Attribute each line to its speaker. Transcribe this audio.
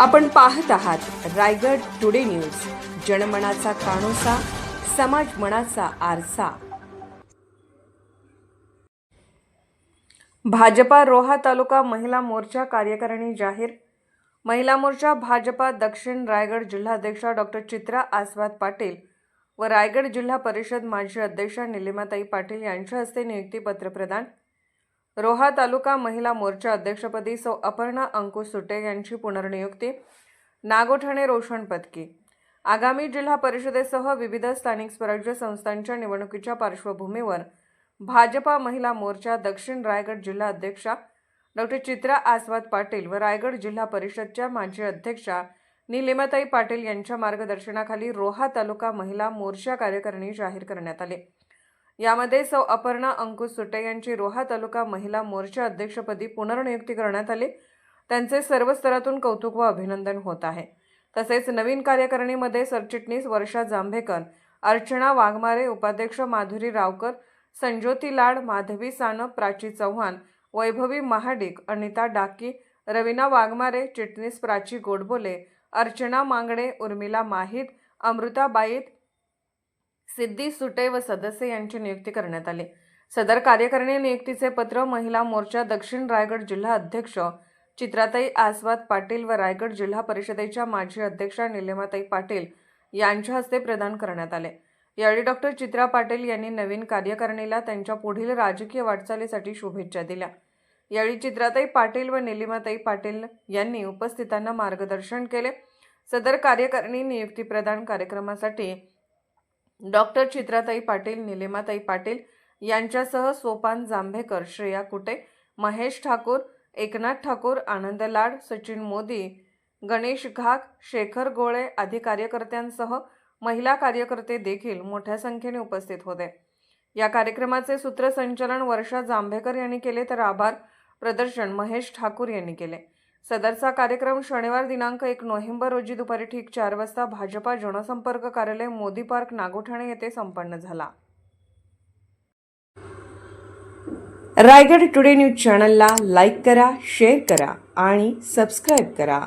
Speaker 1: आपण पाहत आहात रायगड टुडे न्यूज. जनमनाचा कानोसा समाज मनाचा आरसा. भाजपा रोहा तालुका महिला मोर्चा कार्यकारिणी जाहीर. महिला मोर्चा भाजपा दक्षिण रायगड जिल्हाध्यक्षा डॉक्टर चित्रा आस्वाद पाटील व रायगड जिल्हा परिषद माजी अध्यक्षा निलिमाताई पाटील यांच्या हस्ते नियुक्तीपत्र प्रदान रोहा तालुका महिला मोर्चा अध्यक्षपदी सौ अपर्णा अंकुश सुटे यांची पुनर्नियुक्ती नागोठाणे रोशन पदकी. आगामी जिल्हा परिषदेसह विविध स्थानिक स्वराज्य संस्थांच्या निवडणुकीच्या पार्श्वभूमीवर भाजपा महिला मोर्चा दक्षिण रायगड जिल्हा अध्यक्षा डॉक्टर चित्रा आस्वाद पाटील व रायगड जिल्हा परिषदच्या माजी अध्यक्षा निलिमाताई पाटील यांच्या मार्गदर्शनाखाली रोहा तालुका महिला मोर्चा कार्यकारिणी जाहीर करण्यात आले. यामध्ये सौ अपर्णा अंकुश सुटे यांची रोहा तालुका महिला मोर्चा अध्यक्षपदी पुनर्नियुक्ती करण्यात आली. त्यांचे सर्व स्तरातून कौतुक व अभिनंदन होत आहे. तसेच नवीन कार्यकारिणीमध्ये सरचिटणीस वर्षा जांभेकर अर्चना वाघमारे उपाध्यक्ष माधुरी रावकर संज्योती लाड माधवी सानप प्राची चव्हाण वैभवी महाडिक अनिता डाकी रवीना वाघमारे चिटणीस प्राची गोडबोले अर्चना मांगडे उर्मिला माहीत अमृता बाईत सिद्धी सुटे व सदस्य यांची नियुक्ती करण्यात आली. सदर कार्यकारिणी नियुक्तीचे पत्र महिला मोर्चा दक्षिण रायगड जिल्हा अध्यक्ष चित्राताई आस्वाद पाटील व रायगड जिल्हा परिषदेच्या माजी अध्यक्षा निलिमाताई पाटील यांच्या हस्ते प्रदान करण्यात आले. यावेळी डॉक्टर चित्रा पाटील यांनी नवीन कार्यकारिणीला त्यांच्या पुढील राजकीय वाटचालीसाठी शुभेच्छा दिल्या. यावेळी चित्राताई पाटील व निलिमाताई पाटील यांनी उपस्थितांना मार्गदर्शन केले. सदर कार्यकारिणी नियुक्ती प्रदान कार्यक्रमासाठी डॉक्टर चित्राताई पाटील निलिमाताई पाटील यांच्यासह सोपान जांभेकर श्रेया कुटे महेश ठाकूर एकनाथ ठाकूर आनंद लाड सचिन मोदी गणेश घाक शेखर गोळे आदी कार्यकर्त्यांसह महिला कार्यकर्ते देखील मोठ्या संख्येने उपस्थित होते. या कार्यक्रमाचे सूत्रसंचालन वर्षा जांभेकर यांनी केले तर आभार प्रदर्शन महेश ठाकूर यांनी केले. सदरचा कार्यक्रम शनिवार दिनांक एक नोव्हेंबर रोजी दुपारी ठीक चार वाजता भाजपा जनसंपर्क कार्यालय मोदी पार्क नागोठाणे येथे संपन्न झाला. रायगड टुडे न्यूज चॅनलला लाईक करा शेअर करा आणि सबस्क्राईब करा.